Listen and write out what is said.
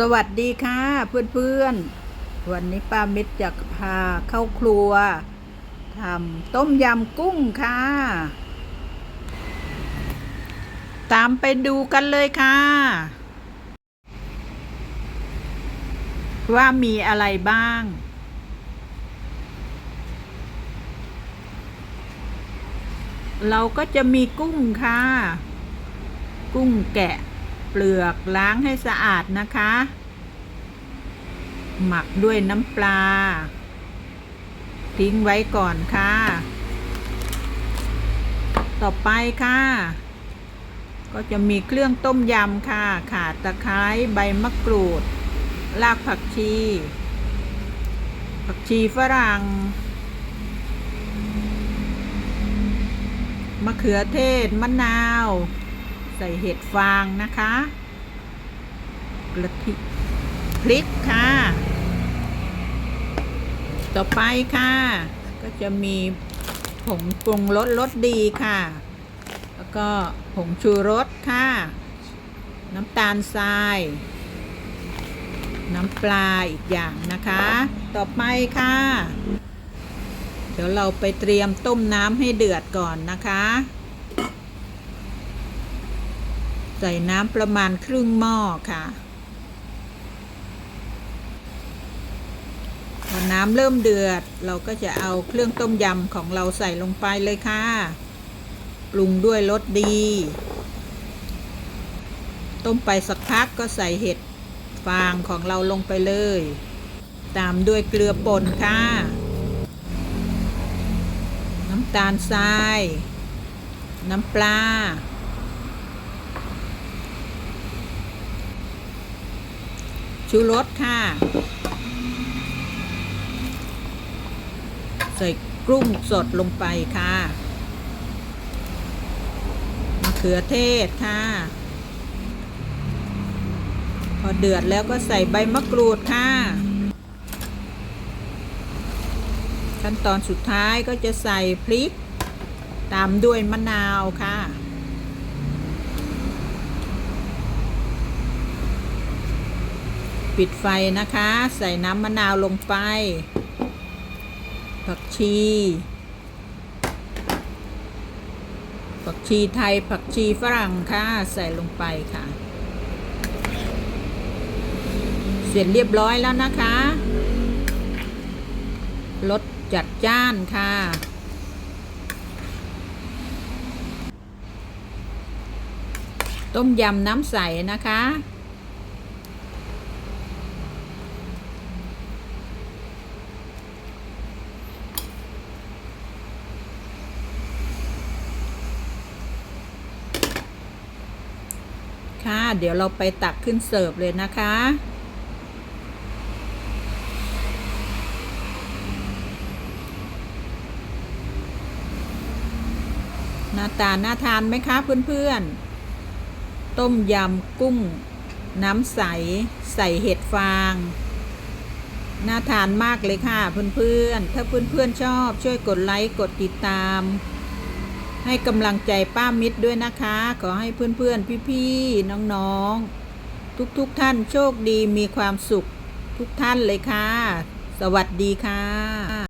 สวัสดีค่ะเพื่อนๆ วันนี้ป้ามิตรจะพาเข้าครัวทำต้มยำกุ้งค่ะ ตามไปดูกันเลยค่ะ ว่ามีอะไรบ้าง เราก็จะมีกุ้งค่ะ กุ้งแกะ เปลือกล้างให้สะอาดนะคะ หมักด้วยน้ำปลา ทิ้งไว้ก่อนค่ะ ต่อไปค่ะ ก็จะมีเครื่องต้มยำค่ะ ขาตะไคร้ใบมะกรูด รากผักชี ผักชีฝรั่งมะเขือเทศ มะนาว ใส่เห็ดฟางนะคะกระทิพริกค่ะ ต่อไปค่ะ ก็จะมีผงปรุงรสรสดีค่ะ แล้วก็ผงชูรสค่ะ น้ำตาลทราย น้ำปลาอีกอย่างนะคะ ต่อไปค่ะ เดี๋ยวเราไปเตรียมต้มน้ำให้เดือดก่อนนะคะ ใส่น้ำประมาณครึ่งหม้อค่ะ พอน้ำเริ่มเดือด เราก็จะเอาเครื่องต้มยำของเราใส่ลงไปเลยค่ะ ปรุงด้วยรสดี ต้มไปสักพักก็ใส่เห็ดฟางของเราลงไปเลย ตามด้วยเกลือป่นค่ะ น้ำตาลทราย น้ำปลา ชูรสค่ะ ใส่กุ้งสดลงไปค่ะ มะเขือเทศค่ะ พอเดือดแล้วก็ใส่ใบมะกรูดค่ะ ขั้นตอนสุดท้ายก็จะใส่พริก ตามด้วยมะนาวค่ะ ปิดไฟนะคะ ใส่น้ำมะนาวลงไป ผักชี ผักชีไทย ผักชีฝรั่งค่ะ ใส่ลงไปค่ะ เสร็จเรียบร้อยแล้วนะคะรสจัดจ้านค่ะ ต้มยำน้ำใสนะคะ ค่ะ เดี๋ยวเราไปตักขึ้นเสิร์ฟเลยนะคะ หน้าตาน่าทานไหมคะเพื่อนๆ ต้มยำกุ้ง น้ำใส ใส่เห็ดฟางน่าทานมากเลยค่ะเพื่อนๆ ถ้าเพื่อนๆชอบช่วยกดไลค์ กดติดตาม ให้กำลังใจป้ามิตรด้วยนะคะ ขอให้เพื่อนๆ พี่ๆ น้องๆ ทุกๆท่านโชคดีมีความสุขทุกท่านเลยค่ะ สวัสดีค่ะ